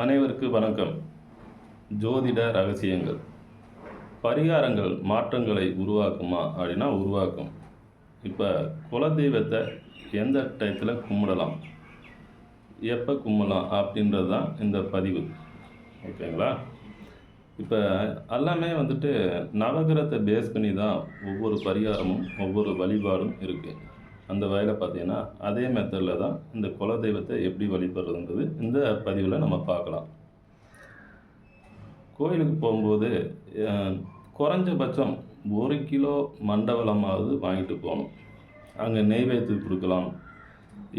அனைவருக்கு வணக்கம். ஜோதிட ரகசியங்கள். பரிகாரங்கள் மாற்றங்களை உருவாக்குமா அப்படின்னா உருவாக்கும். இப்போ குலதெய்வத்தை எந்த டயத்தில் கும்பிடலாம்? எப்போ கும்பலாம் அப்படின்றது தான் இந்த பதிவு. ஓகேங்களா? இப்போ எல்லாமே வந்துட்டு நவகிரத்தை பேஸ் பண்ணி தான் ஒவ்வொரு பரிகாரமும் ஒவ்வொரு வழிபாடும் இருக்குது அந்த வகையில் பார்த்தீங்கன்னா அதே மெத்தடில் தான் இந்த குலதெய்வத்தை எப்படி வழிபடுறதுன்றது இந்த பதிவில் நம்ம பார்க்கலாம். கோயிலுக்கு போகும்போது குறைஞ்சபட்சம் ஒரு கிலோ மண்டபலமாவது வாங்கிட்டு போகணும். அங்கே நெய்வேத்துக்கு கொடுக்கலாம்.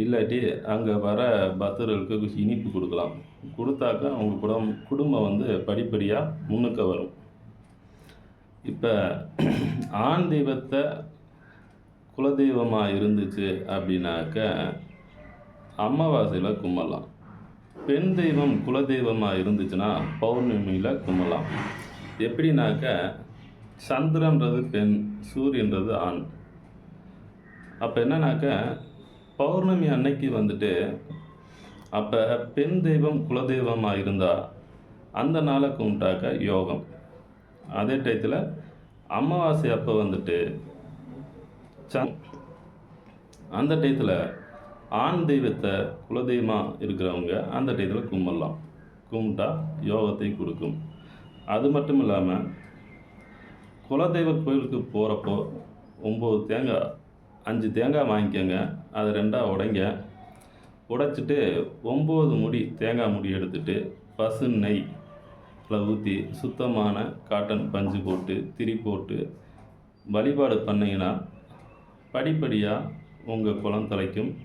இல்லாட்டி அங்கே வர பக்தர்களுக்கு இனிப்பு கொடுக்கலாம். கொடுத்தாக்கா அவங்க குடும் குடும்பம் வந்து படிப்படியாக முன்னுக்கு வரும். இப்போ ஆண் தெய்வத்தை குலதெய்வமாக இருந்துச்சு அப்படின்னாக்க அமாவாசையில் கும்பலாம். பெண் தெய்வம் குலதெய்வமாக இருந்துச்சுன்னா பௌர்ணமியில் கும்பலாம். எப்படின்னாக்க சந்திரன்றது பெண் சூரியன்றது ஆண். அப்போ என்னன்னாக்க பௌர்ணமி அன்னைக்கு வந்துட்டு அப்போ பெண் தெய்வம் குலதெய்வமாக இருந்தால் அந்த நாளை கும்பிட்டாக்க யோகம். அதே டயத்தில் அமாவாசை அப்போ வந்துட்டு சந் அந்த டயத்தில் ஆண் தெய்வத்தை குலதெய்வமாக இருக்கிறவங்க அந்த டயத்தில் கும்பிடலாம். கும்பிட்டா யோகத்தை கொடுக்கும். அது மட்டும் இல்லாமல் குலதெய்வ கோயிலுக்கு போகிறப்போ ஒம்பது தேங்காய் அஞ்சு தேங்காய் வாங்கிக்கோங்க. அதை ரெண்டாக உடைங்க. உடைச்சிட்டு ஒம்பது முடி தேங்காய் முடி எடுத்துட்டு பசு நெய் ஊற்றி சுத்தமான காட்டன் பஞ்சு போட்டு திரி போட்டு வழிபாடு பண்ணிங்கன்னா படிப்படியாக உங்கள் குளம் தலைக்கும்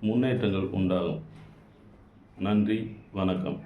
முன்னேற்றங்கள் உண்டாகும். நன்றி வணக்கம்.